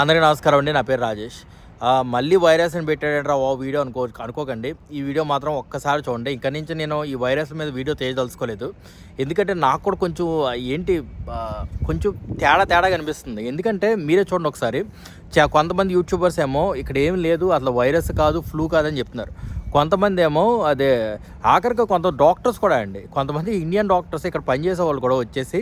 అందరికీ నమస్కారం అండి నా పేరు రాజేష్. మళ్ళీ వైరస్ అని పెట్టాడంటే ఓ వీడియో అనుకో అనుకోకండి. ఈ వీడియో మాత్రం ఒక్కసారి చూడండి. ఇక్కడ నుంచి నేను ఈ వైరస్ మీద వీడియో చేయదలుచుకోలేదు ఎందుకంటే నాకు కూడా కొంచెం ఏంటి కొంచెం తేడా తేడా కనిపిస్తుంది ఎందుకంటే మీరే చూడండి ఒకసారి. చా కొంతమంది యూట్యూబర్స్ ఏమో ఇక్కడ ఏం లేదు అసలు వైరస్ కాదు ఫ్లూ కాదని చెప్తున్నారు. కొంతమంది ఏమో అదే ఆఖరికి కొంత డాక్టర్స్ కూడా అండి. కొంతమంది ఇండియన్ డాక్టర్స్ ఇక్కడ పనిచేసే వాళ్ళు కూడా వచ్చేసి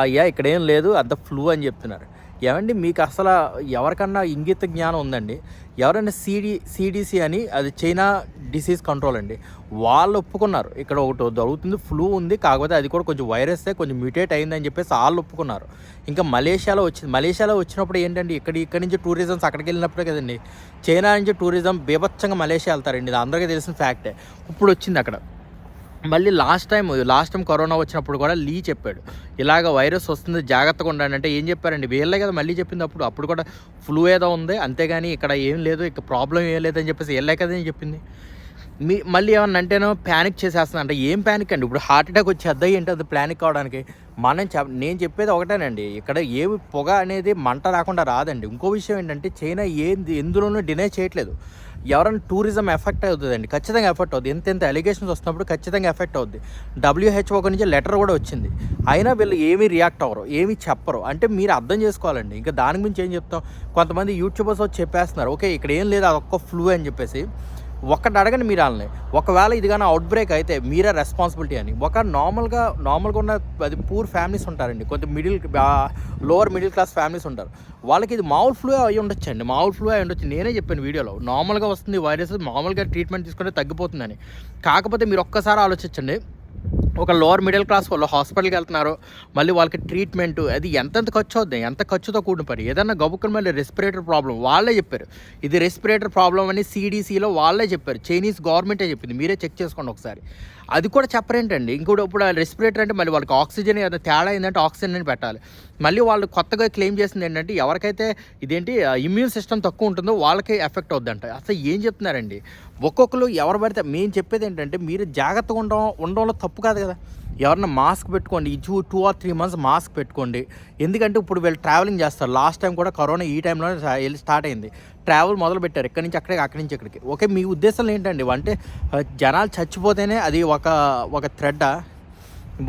అయ్యా ఇక్కడ ఏం లేదు అంత ఫ్లూ అని చెప్తున్నారు. ఏమండి మీకు అసలు ఎవరికన్నా ఇంగిత జ్ఞానం ఉందండి? ఎవరైనా సిడి సిడిసి అని అది చైనా డిసీజ్ కంట్రోల్ అండి. వాళ్ళు ఒప్పుకున్నారు. ఇక్కడ ఒకటి జరుగుతుంది ఫ్లూ ఉంది కాకపోతే అది కూడా కొంచెం వైరస్ కొంచెం మ్యూటేట్ అయిందని చెప్పేసి వాళ్ళు ఒప్పుకున్నారు. ఇంకా మలేషియాలో వచ్చింది మలేషియాలో వచ్చినప్పుడు ఏంటండి ఇక్కడ ఇక్కడ నుంచి టూరిజమ్స్ అక్కడికి వెళ్ళినప్పుడే కదండి చైనా నుంచి టూరిజం బీభత్సంగా మలేషియా వెళ్తారండి ఇది అందరికీ తెలిసిన ఫ్యాక్టే. ఇప్పుడు వచ్చింది అక్కడ. మళ్ళీ last time last time corona వచ్చినప్పుడు కూడా లీ చెప్పాడు. ఇలాగ వైరస్ వస్తుంది జాగ్రత్తగా ఉండండి అంటే ఏం చెప్పారండి? వీళ్ళే కదా మళ్ళీ చెప్పింది అప్పుడు. అప్పుడు కూడా ఫ్లూ ఏదో ఉంది అంతేగాని ఇక్కడ ఏం లేదు ఇక్కడ ప్రాబ్లం ఏం లేదని చెప్పేసి వెళ్ళే కదా అని చెప్పింది? మీ మళ్ళీ ఏమన్నా అంటేనో ప్యానిక్ చేసేస్తుంది అంటే ఏం ప్యానిక్ అండి? ఇప్పుడు హార్ట్ అటాక్ వచ్చేద్దా ఏంటి అది ప్యానిక్ కావడానికి? మనం చె నేను చెప్పేది ఒకటేనండి. ఇక్కడ ఏమి పొగ అనేది మంట రాకుండా రాదండి. ఇంకో విషయం ఏంటంటే చైనా ఏంది ఎందులోనూ డినై చేయట్లేదు. ఎవరైనా టూరిజం ఎఫెక్ట్ అవుతుందండి. ఖచ్చితంగా ఎఫెక్ట్ అవుతుంది ఎంత ఎంత అలిగేషన్స్ వస్తున్నప్పుడు ఖచ్చితంగా ఎఫెక్ట్ అవుద్ది. డబ్ల్యూహెచ్ఓ నుంచి లెటర్ కూడా వచ్చింది. అయినా వీళ్ళు ఏమీ రియాక్ట్ అవ్వరు ఏమీ చెప్పరు. అంటే మీరు అర్థం చేసుకోవాలండి. ఇంకా దాని గురించి ఏం చెప్తాం? కొంతమంది యూట్యూబర్స్ వచ్చి చెప్పేస్తున్నారు. ఓకే ఇక్కడ ఏం లేదు అదొక్క ఫ్లూ అని చెప్పేసి. ఒక్కటి అడగండి మీరు వాళ్ళని. ఒకవేళ ఇది కానీ అవుట్ బ్రేక్ అయితే మీరే రెస్పాన్సిబిలిటీ అని. ఒక నార్మల్గా నార్మల్గా ఉన్న అది పూర్ ఫ్యామిలీస్ ఉంటారండి. కొంత middle lower middle class families ఉంటారు. వాళ్ళకి ఇది మామూలు ఫ్లూ అయి ఉండొచ్చు అండి మామూలు ఫ్లూ అయి ఉండొచ్చు. నేనే చెప్పాను వీడియోలో. నార్మల్గా వస్తుంది వైరస్ మామూలుగా ట్రీట్మెంట్ తీసుకుంటే తగ్గిపోతుందని. కాకపోతే మీరు ఒక్కసారి ఆలోచించండి. ఒక లోవర్ మిడిల్ క్లాస్ వాళ్ళు హాస్పిటల్కి వెళ్తున్నారు. మళ్ళీ వాళ్ళకి ట్రీట్మెంట్ అది ఎంతెంత ఖర్చు అవుద్ది? ఎంత ఖర్చుతో కూడిన పని? ఏదన్నా గబుక్కుని మళ్ళీ రెస్పిరేటర్ ప్రాబ్లం వాళ్ళే చెప్పారు. ఇది రెస్పిరేటర్ ప్రాబ్లం అని సిడిసిలో వాళ్ళే చెప్పారు. చైనీస్ గవర్నమెంటే చెప్పింది. మీరే చెక్ చేసుకోండి ఒకసారి. అది కూడా చెప్పరేంటండి. ఇంకోటి ఇప్పుడు రెస్పిరేటర్ అంటే మళ్ళీ వాళ్ళకి ఆక్సిజన్ ఏదైనా తేడా ఏంటంటే ఆక్సిజన్ అని పెట్టాలి. మళ్ళీ వాళ్ళు కొత్తగా క్లెయిమ్ చేసింది ఏంటంటే ఎవరికైతే ఇదేంటి ఇమ్యూన్ సిస్టమ్ తక్కువ ఉంటుందో వాళ్ళకి ఎఫెక్ట్ అవుద్దంట. అసలు ఏం చెప్తున్నారండి? ఒక్కొక్కరు ఎవరు పడితే మేము చెప్పేది ఏంటంటే మీరు జాగ్రత్తగా ఉండడం ఉండడంలో తప్పు కాదు కదా. ఎవరన్నా మాస్క్ పెట్టుకోండి ఈ two two or three months mask పెట్టుకోండి. ఎందుకంటే ఇప్పుడు వీళ్ళు ట్రావెలింగ్ చేస్తారు. లాస్ట్ టైం కూడా కరోనా ఈ టైంలోనే వెళ్ళి స్టార్ట్ అయింది. ట్రావెల్ మొదలు పెట్టారు ఇక్కడి నుంచి అక్కడికి అక్కడి నుంచి ఇక్కడికి. ఓకే మీ ఉద్దేశంలో ఏంటండి? అంటే జనాలు చచ్చిపోతేనే అది ఒక ఒక థ్రెడ్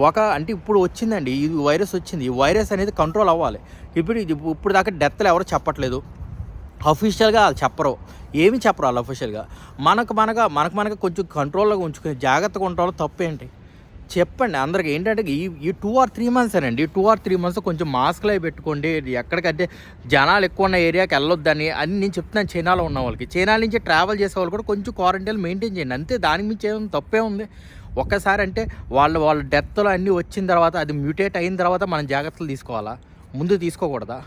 ఒక అంటే ఇప్పుడు వచ్చిందండి ఈ వైరస్ వచ్చింది. ఈ వైరస్ అనేది కంట్రోల్ అవ్వాలి. ఇప్పుడు ఇది ఇప్పుడు దాకా డెత్లు ఎవరు చెప్పట్లేదు. అఫీషియల్గా వాళ్ళు చెప్పరు. ఏమి చెప్పరు వాళ్ళు అఫీషియల్గా మనకు మనగా మనకు మనకు కొంచెం కంట్రోల్గా ఉంచుకుని జాగ్రత్తగా ఉండాలో తప్పేంటి? చెప్పండి. అందరికి ఏంటంటే ఈ ఈ టూ ఆర్ త్రీ మంత్స్ అండి ఈ టూ ఆర్ త్రీ మంత్స్ కొంచెం మాస్క్లు అవి పెట్టుకోండి. ఎక్కడికంటే జనాలు ఎక్కువ ఉన్న ఏరియాకి వెళ్ళొద్దని అని నేను చెప్తున్నాను చైనాలో ఉన్న వాళ్ళకి. చైనా నుంచి ట్రావెల్ చేసే వాళ్ళు కూడా కొంచెం క్వారంటైన్ మెయింటైన్ చేయండి. అంతే దాని మించి ఏముంది తప్పే ఉంది. ఒక్కసారి అంటే వాళ్ళు వాళ్ళ డెత్లో అన్నీ వచ్చిన తర్వాత అది మ్యూటేట్ అయిన తర్వాత మనం జాగ్రత్తలు తీసుకోవాలా? ముందు తీసుకోకూడదా?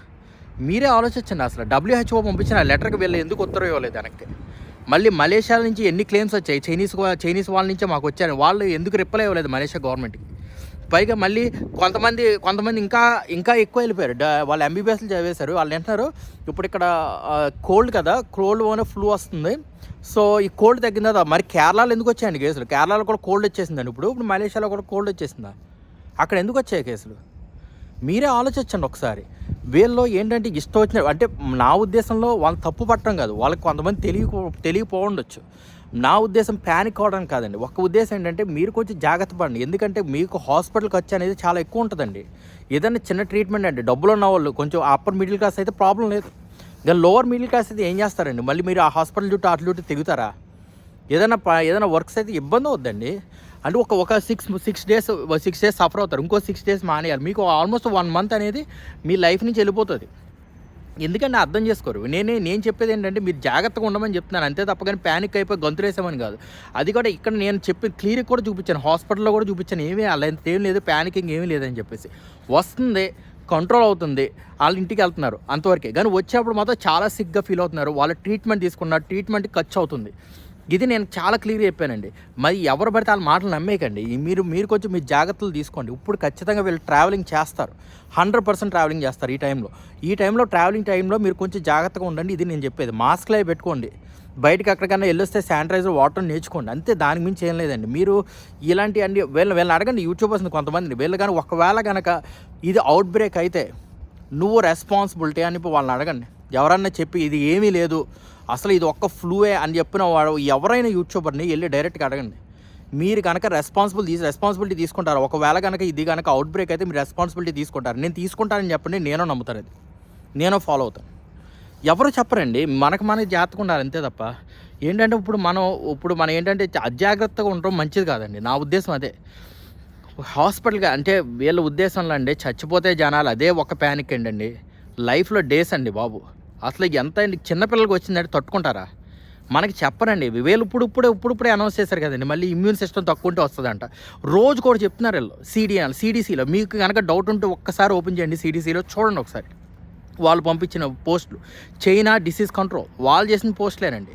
మీరే ఆలోచించండి అసలు. డబ్ల్యూహెచ్ఓ పంపించిన లెటర్కి వెళ్ళి ఎందుకు ఉత్తరం ఇవ్వలేదు వెనక్కి? మళ్ళీ మలేషియా నుంచి ఎన్ని క్లెయిమ్స్ వచ్చాయి? చైనీస్ చైనీస్ వాళ్ళ నుంచే మాకు వచ్చారు. వాళ్ళు ఎందుకు రిప్లై ఇవ్వలేదు మలేషియా గవర్నమెంట్కి పైగా మళ్ళీ కొంతమంది కొంతమంది ఇంకా ఇంకా ఎక్కువ వెళ్ళిపోయారు. వాళ్ళు ఎంబీబీఎస్లు చదివేశారు. వాళ్ళు అంటున్నారు ఇప్పుడు ఇక్కడ కోల్డ్ కదా కోల్డ్ వల్ల ఫ్లూ వస్తుంది. సో ఈ కోల్డ్ తగ్గిన తర్వాత మరి కేరళలో ఎందుకు వచ్చాయండి కేసులు? కేరళలో కూడా కోల్డ్ వచ్చేసిందండి ఇప్పుడు. ఇప్పుడు మలేషియాలో కూడా కోల్డ్ వచ్చేసిందా? అక్కడ ఎందుకు వచ్చాయి కేసులు? మీరే ఆలోచించండి ఒకసారి. వీళ్ళు ఏంటంటే ఇష్టం వచ్చిన అంటే నా ఉద్దేశంలో వాళ్ళు తప్పు పట్టడం కాదు. వాళ్ళకి కొంతమంది తెలియ తెలియకపోవచ్చు నా ఉద్దేశం ప్యానిక్ అవడం కాదండి. ఒక ఉద్దేశం ఏంటంటే మీరు కొంచెం జాగ్రత్త పడండి. ఎందుకంటే మీకు హాస్పిటల్ ఖర్చు అనేది చాలా ఎక్కువ ఉంటుందండి. ఏదైనా చిన్న ట్రీట్మెంట్ అండి. డబ్బులు ఉన్న వాళ్ళు కొంచెం అప్పర్ మిడిల్ క్లాస్ అయితే ప్రాబ్లం లేదు. దాని లోవర్ మిడిల్ క్లాస్ అయితే ఏం చేస్తారండి? మళ్ళీ మీరు ఆ హాస్పిటల్ చుట్టూ అటు చుట్టూ తిరుగుతారా? ఏదైనా ప- ఏదైనా వర్క్స్ అయితే ఇబ్బంది అవుద్దండి. అంటే ఒక ఒక six six days six days suffer అవుతారు. ఇంకో సిక్స్ డేస్ మానేయాలి. మీకు ఆల్మోస్ట్ వన్ మంత్ అనేది మీ లైఫ్ నుంచి వెళ్ళిపోతుంది. ఎందుకంటే అర్థం చేసుకోరు. నేనే నేను చెప్పేది ఏంటంటే మీరు జాగ్రత్తగా ఉండమని చెప్తున్నాను. అంతే తప్ప కానీ ప్యానిక్ అయిపోయి గొంతులేసామని కాదు. అది కూడా ఇక్కడ నేను చెప్పి క్లియర్ కూడా చూపించాను. హాస్పిటల్లో కూడా చూపించాను. ఏమీ అలా ఏం లేదు ప్యానికింగ్ ఏమీ లేదని చెప్పేసి. వస్తుంది కంట్రోల్ అవుతుంది. వాళ్ళ ఇంటికి వెళ్తున్నారు అంతవరకే. కానీ వచ్చేప్పుడు మాత్రం చాలా సిగ్గా ఫీల్ అవుతున్నారు. వాళ్ళ ట్రీట్మెంట్ తీసుకున్నారు. ట్రీట్మెంట్ ఖర్చు అవుతుంది. ఇది నేను చాలా క్లియర్గా చెప్పానండి. మరి ఎవరు పడితే వాళ్ళ మాటలు నమ్మేయకండి. మీరు మీరు కొంచెం మీ జాగ్రత్తలు తీసుకోండి. ఇప్పుడు ఖచ్చితంగా వీళ్ళు ట్రావెలింగ్ చేస్తారు. హండ్రెడ్ పర్సెంట్ ట్రావెలింగ్ చేస్తారు ఈ టైంలో ఈ టైంలో ట్రావెలింగ్ టైంలో మీరు కొంచెం జాగ్రత్తగా ఉండండి. ఇది నేను చెప్పేది. మాస్క్లు అవి పెట్టుకోండి. బయటకి ఎక్కడికైనా వెళ్ళొస్తే శానిటైజర్ వాటర్ నేర్చుకోండి. అంతే దానికి మించి ఏం లేదండి. మీరు ఇలాంటి అన్ని వీళ్ళ వీళ్ళని అడగండి. యూట్యూబర్స్ని కొంతమంది వీళ్ళు కానీ ఒకవేళ కనుక ఇది అవుట్ బ్రేక్ అయితే నువ్వు రెస్పాన్సిబిలిటీ అని వాళ్ళని అడగండి. ఎవరన్నా చెప్పి ఇది ఏమీ లేదు. అసలు ఇది ఒక్క ఫ్లూవే అని చెప్పిన వాడు ఎవరైనా యూట్యూబర్ని వెళ్ళి డైరెక్ట్గా అడగండి. మీరు కనుక రెస్పాన్సిబుల్ తీసి రెస్పాన్సిబిలిటీ తీసుకుంటారు. ఒకవేళ కనుక ఇది కనుక అవుట్ బ్రేక్ అయితే మీరు రెస్పాన్సిబిలిటీ తీసుకుంటారు. నేను తీసుకుంటానని చెప్పండి నేను నమ్ముతాను అది. నేను ఫాలో అవుతాను. ఎవరు చెప్పరండి? మనకు మనకి జాగ్రత్తగా ఉండాలి అంతే తప్ప. ఏంటంటే ఇప్పుడు మనం ఇప్పుడు మనం ఏంటంటే అజాగ్రత్తగా ఉండడం మంచిది కాదండి. నా ఉద్దేశం అదే. హాస్పిటల్గా అంటే వీళ్ళ ఉద్దేశంలో అండి చచ్చిపోతే జనాలు అదే ఒక ప్యానిక్ అండి. లైఫ్లో డేస్ అండి బాబు. అసలు ఎంత చిన్నపిల్లలకి వచ్చిందంటే తట్టుకుంటారా? మనకి చెప్పరండి వీళ్ళు ఇప్పుడు ఇప్పుడే ఇప్పుడిప్పుడే అనౌన్స్ చేశారు కదండి మళ్ళీ ఇమ్యూన్ సిస్టమ్ తక్కువ ఉంటే వస్తుందంట. రోజు కూడా చెప్తున్నారు వీళ్ళు సిడిఎల్ సిడిసిలో మీకు కనుక డౌట్ ఉంటే ఒక్కసారి ఓపెన్ చేయండి సిడిసిలో చూడండి ఒకసారి. వాళ్ళు పంపించిన పోస్టులు చైనా డిసీజ్ కంట్రోల్ వాళ్ళు చేసిన పోస్టులేనండి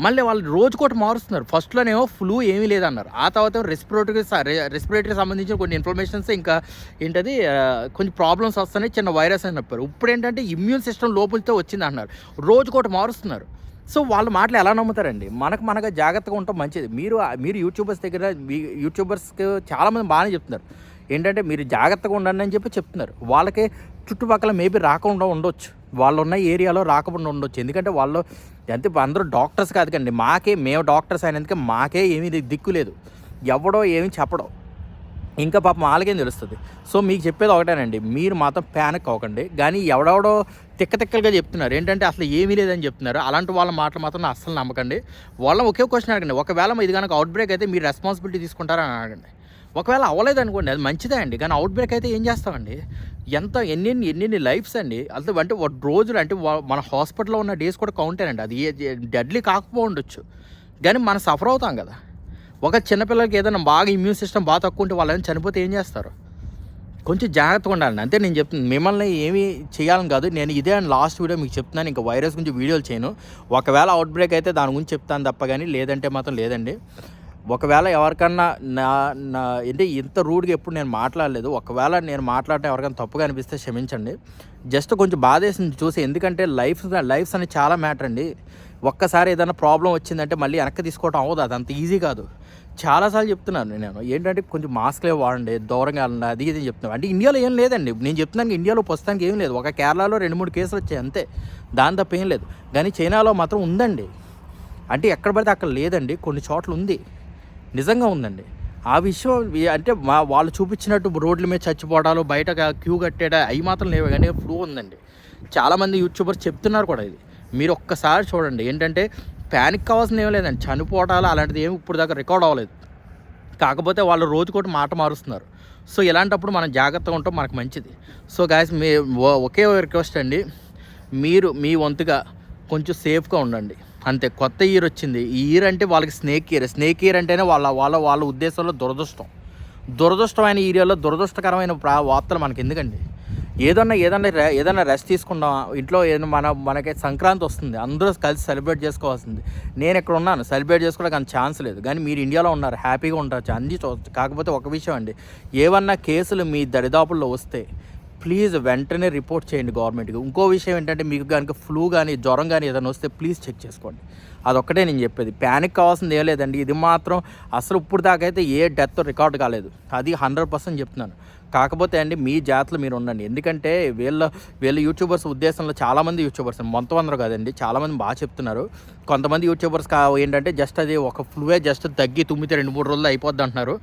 మళ్ళీ వాళ్ళు రోజుకోటి మారుస్తున్నారు. ఫస్ట్లోనేమో ఫ్లూ ఏమీ లేదన్నారు. ఆ తర్వాత రెస్పిరేటరీ రెస్పిరేటరీ సంబంధించిన కొన్ని ఇన్ఫర్మేషన్స్ ఇంకా ఏంటది ఆ, కొంచెం ప్రాబ్లమ్స్ వస్తున్నాయి చిన్న వైరస్ అని చెప్పారు. ఇప్పుడు ఏంటంటే ఇమ్యూన్ సిస్టమ్ లోపలితో వచ్చింది అన్నారు. రోజుకోటి మారుస్తున్నారు. సో వాళ్ళ మాటలు ఎలా నమ్ముతారండి? మనకు మనగా జాగ్రత్తగా ఉండటం మంచిది. మీరు మీరు యూట్యూబర్స్ దగ్గర మీ యూట్యూబర్స్కి చాలామంది బాగానే చెప్తున్నారు. ఏంటంటే మీరు జాగ్రత్తగా ఉండండి అని చెప్పి చెప్తున్నారు. వాళ్ళకి చుట్టుపక్కల మేబీ రాకుండా ఉండొచ్చు. వాళ్ళు ఉన్న ఏరియాలో రాకుండా ఉండొచ్చు. ఎందుకంటే వాళ్ళు ఎంత అందరూ డాక్టర్స్ కాదు కండి మాకే మేము డాక్టర్స్ అయినందుకే మాకే ఏమీ దిక్కు లేదు. ఎవడో ఏమీ చెప్పడం. ఇంకా పాపం వాళ్ళకేం తెలుస్తుంది? సో మీకు చెప్పేది ఒకటేనండి. మీరు మాత్రం ప్యానిక్ అవ్వకండి. కానీ ఎవడెవడో తిక్క తిక్కలుగా చెప్తున్నారు. ఏంటంటే అసలు ఏమీ లేదని చెప్తున్నారు. అలాంటి వాళ్ళ మాటలు మాత్రం అస్సలు నమ్మకండి. వాళ్ళని ఒకే క్వశ్చన్ అడగండి. ఒకవేళ ఇది కనుక అవుట్ బ్రేక్ అయితే మీరు రెస్పాన్సిబిలిటీ తీసుకుంటారని అడగండి. ఒకవేళ అవ్వలేదు అనుకోండి అది మంచిదే అండి. కానీ అవుట్ బ్రేక్ అయితే ఏం చేస్తామండి? ఎంత ఎన్నెన్ని ఎన్నెన్ని లైఫ్స్ అండి. అంత అంటే ఒక రోజులు అంటే మన హాస్పిటల్లో ఉన్న డేస్ కూడా కౌంటేనండి అది డెడ్లీ కాకపో ఉండొచ్చు. కానీ మనం సఫర్ అవుతాం కదా. ఒక చిన్నపిల్లలకి ఏదైనా బాగా ఇమ్యూన్ సిస్టమ్ బాగా తక్కువ ఉంటే వాళ్ళని చనిపోతే ఏం చేస్తారు? కొంచెం జాగ్రత్తగా ఉండాలండి. అంతే నేను చెప్తున్నాను మిమ్మల్ని ఏమీ చేయాలని కాదు. నేను ఇదే అండ్ లాస్ట్ వీడియో మీకు చెప్తున్నాను. ఇంకా వైరస్ గురించి వీడియోలు చేయను. ఒకవేళ అవుట్ బ్రేక్ అయితే దాని గురించి చెప్తాను తప్ప కానీ లేదంటే మాత్రం లేదండి. ఒకవేళ ఎవరికన్నా నా నా అంటే ఇంత రూడ్గా ఎప్పుడు నేను మాట్లాడలేదు. ఒకవేళ నేను మాట్లాడటం ఎవరికైనా తప్పుగా అనిపిస్తే క్షమించండి. జస్ట్ కొంచెం బాధేసింది చూసి ఎందుకంటే లైఫ్ లైఫ్స్ అనేది చాలా మ్యాటర్ అండి. ఒక్కసారి ఏదైనా ప్రాబ్లం వచ్చిందంటే మళ్ళీ వెనక్కి తీసుకోవడం అవ్వదు. అది అంత ఈజీ కాదు. చాలాసార్లు చెప్తున్నాను నేను. ఏంటంటే కొంచెం మాస్క్లే వాడండి దూరంగా వెళ్ళండి అది ఇది చెప్తున్నాను. అంటే ఇండియాలో ఏం లేదండి. నేను చెప్తున్నాను ఇండియాలో ప్రస్తుతానికి ఏం లేదు. ఒక కేరళలో రెండు మూడు కేసులు వచ్చాయి అంతే. దాని తప్ప ఏం లేదు. కానీ చైనాలో మాత్రం ఉందండి. అంటే ఎక్కడ పడితే అక్కడ లేదండి. కొన్ని చోట్ల ఉంది. నిజంగా ఉందండి. ఆ విషయం అంటే మా వాళ్ళు చూపించినట్టు రోడ్ల మీద చచ్చిపోవడాలు బయట క్యూ కట్టేట అవి మాత్రం లేవు. కానీ ఫ్లూ ఉందండి. చాలామంది యూట్యూబర్స్ చెప్తున్నారు కూడా ఇది. మీరు ఒక్కసారి చూడండి. ఏంటంటే ప్యానిక్ కావాల్సిన ఏం లేదండి. చనిపోవడాలు అలాంటిది ఏమి ఇప్పుడు దాకా రికార్డ్ అవ్వలేదు. కాకపోతే వాళ్ళు రోజుకోటి మాట మారుస్తున్నారు. సో ఇలాంటప్పుడు మనం జాగ్రత్తగా ఉంటాం మనకు మంచిది. సో గాయస్ మీ ఒకే రిక్వెస్ట్ అండి. మీరు మీ వంతుగా కొంచెం సేఫ్గా ఉండండి. అంతే కొత్త ఇయర్ వచ్చింది. ఈ ఇయర్ అంటే వాళ్ళకి స్నేక్ ఇయర్ స్నేక్ ఇయర్ అంటేనే వాళ్ళ వాళ్ళ వాళ్ళ ఉద్దేశంలో దురదృష్టం. దురదృష్టమైన ఏరియాలో దురదృష్టకరమైన ప్రా వార్తలు మనకి ఎందుకండి? ఏదన్నా ఏదన్నా రె- ఏదన్నా రెస్ట్ తీసుకుందాం. ఇంట్లో ఏదైనా మన మనకి సంక్రాంతి వస్తుంది. అందరూ కలిసి సెలబ్రేట్ చేసుకోవాల్సింది. నేను ఇక్కడ ఉన్నాను. సెలబ్రేట్ చేసుకోవడానికి అంత ఛాన్స్ లేదు. కానీ మీరు ఇండియాలో ఉన్నారు. హ్యాపీగా ఉంటారు. అన్ని కాకపోతే ఒక విషయం అండి. ఏమన్నా కేసులు మీ దరిదాపుల్లో వస్తే ప్లీజ్ వెంటనే రిపోర్ట్ చేయండి గవర్నమెంట్కి. ఇంకో విషయం ఏంటంటే మీకు కనుక ఫ్లూ కానీ జ్వరం కానీ ఏదైనా వస్తే ప్లీజ్ చెక్ చేసుకోండి. అదొక్కటే నేను చెప్పేది. ప్యానిక్ కావాల్సింది ఏం లేదండి. ఇది మాత్రం అసలు ఇప్పుడు దాకా అయితే ఏ డెత్ రికార్డ్ కాలేదు. అది హండ్రెడ్ పర్సెంట్ చెప్తున్నాను. కాకపోతే అండి మీ జాతలు మీరు ఉండండి. ఎందుకంటే వీళ్ళ వీళ్ళ యూట్యూబర్స్ ఉద్దేశంలో చాలామంది యూట్యూబర్స్ మొత్తం అందరూ కాదండి చాలామంది బాగా చెప్తున్నారు. కొంతమంది యూట్యూబర్స్ కా ఏంటంటే జస్ట్ అది ఒక ఫ్లూవే జస్ట్ తగ్గి తుమ్మితే రెండు మూడు రోజులు అయిపోద్ది అంటున్నారు.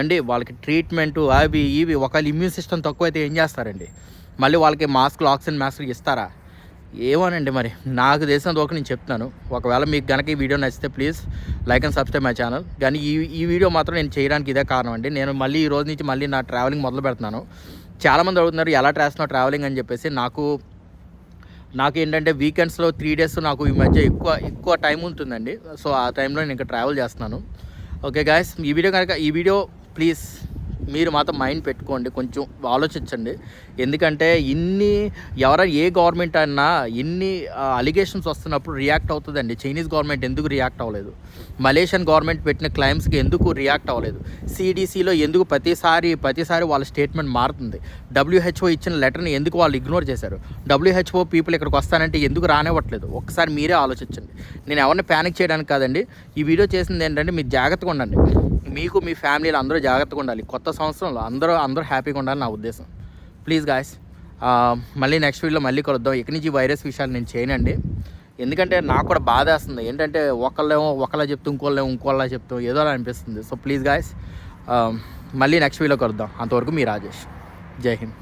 అండి వాళ్ళకి ట్రీట్మెంట్ అవి ఇవి ఒకవేళ ఇమ్యూన్ సిస్టమ్ తక్కువ అయితే ఏం చేస్తారండి? మళ్ళీ వాళ్ళకి మాస్క్లు ఆక్సిజన్ మాస్క్లు ఇస్తారా? ఏమోనండి మరి. నాకు తెలిసినంత వరకు నేను చెప్తున్నాను. ఒకవేళ మీకు కనుక ఈ వీడియో నచ్చితే please like and subscribe my channel. కానీ ఈ ఈ వీడియో మాత్రం నేను చేయడానికి ఇదే కారణం అండి. నేను మళ్ళీ ఈ రోజు నుంచి మళ్ళీ నా ట్రావెలింగ్ మొదలు పెడుతున్నాను. చాలామంది అడుగుతున్నారు ఎలా చేస్తున్నావు ట్రావెలింగ్ అని చెప్పేసి. నాకు నాకు ఏంటంటే వీకెండ్స్లో త్రీ డేస్ నాకు ఈ మధ్య ఎక్కువ ఎక్కువ టైం ఉంటుందండి. సో ఆ టైంలో నేను ఇంకా ట్రావెల్ చేస్తున్నాను. ఓకే గాయస్ ఈ వీడియో కనుక ఈ వీడియో ప్లీజ్ మీరు మాత్రం మైండ్ పెట్టుకోండి కొంచెం ఆలోచించండి. ఎందుకంటే ఇన్ని ఎవరైనా ఏ గవర్నమెంట్ అయినా ఇన్ని అలిగేషన్స్ వస్తున్నప్పుడు రియాక్ట్ అవుతుందండి. చైనీస్ గవర్నమెంట్ ఎందుకు రియాక్ట్ అవ్వలేదు? మలేషియన్ గవర్నమెంట్ పెట్టిన క్లైమ్స్కి ఎందుకు రియాక్ట్ అవ్వలేదు? సిడిసిలో ఎందుకు ప్రతిసారి ప్రతిసారి వాళ్ళ స్టేట్మెంట్ మారుతుంది? డబ్ల్యూహెచ్ఓ ఇచ్చిన లెటర్ని ఎందుకు వాళ్ళు ఇగ్నోర్ చేశారు? డబ్ల్యూహెచ్ఓ పీపుల్ ఇక్కడికి వస్తానంటే ఎందుకు రానివ్వట్లేదు? ఒకసారి మీరే ఆలోచించండి. నేను ఎవరిని ప్యానిక్ చేయడానికి కాదండి. ఈ వీడియో చేసింది ఏంటంటే మీరు జాగ్రత్తగా ఉండండి. మీకు మీ ఫ్యామిలీలో అందరూ జాగ్రత్తగా ఉండాలి. కొత్త సంవత్సరంలో అందరూ అందరూ హ్యాపీగా ఉండాలి నా ఉద్దేశం. ప్లీజ్ గాయస్ మళ్ళీ నెక్స్ట్ వీడియోలో మళ్ళీ కలుద్దాం. ఇక్కడి నుంచి వైరస్ విషయాలు నేను చేయనండి. ఎందుకంటే నాకు కూడా బాధ వేస్తుంది. ఏంటంటే ఒకళ్ళేమో ఒకళ్ళ చెప్తూ ఇంకోళ్ళేమో ఇంకోళ్ళ చెప్తాం ఏదో అలా అనిపిస్తుంది. సో ప్లీజ్ గాయస్ మళ్ళీ నెక్స్ట్ వీడియోలో కలుద్దాం. అంతవరకు మీ రాజేష్. జై హింద్.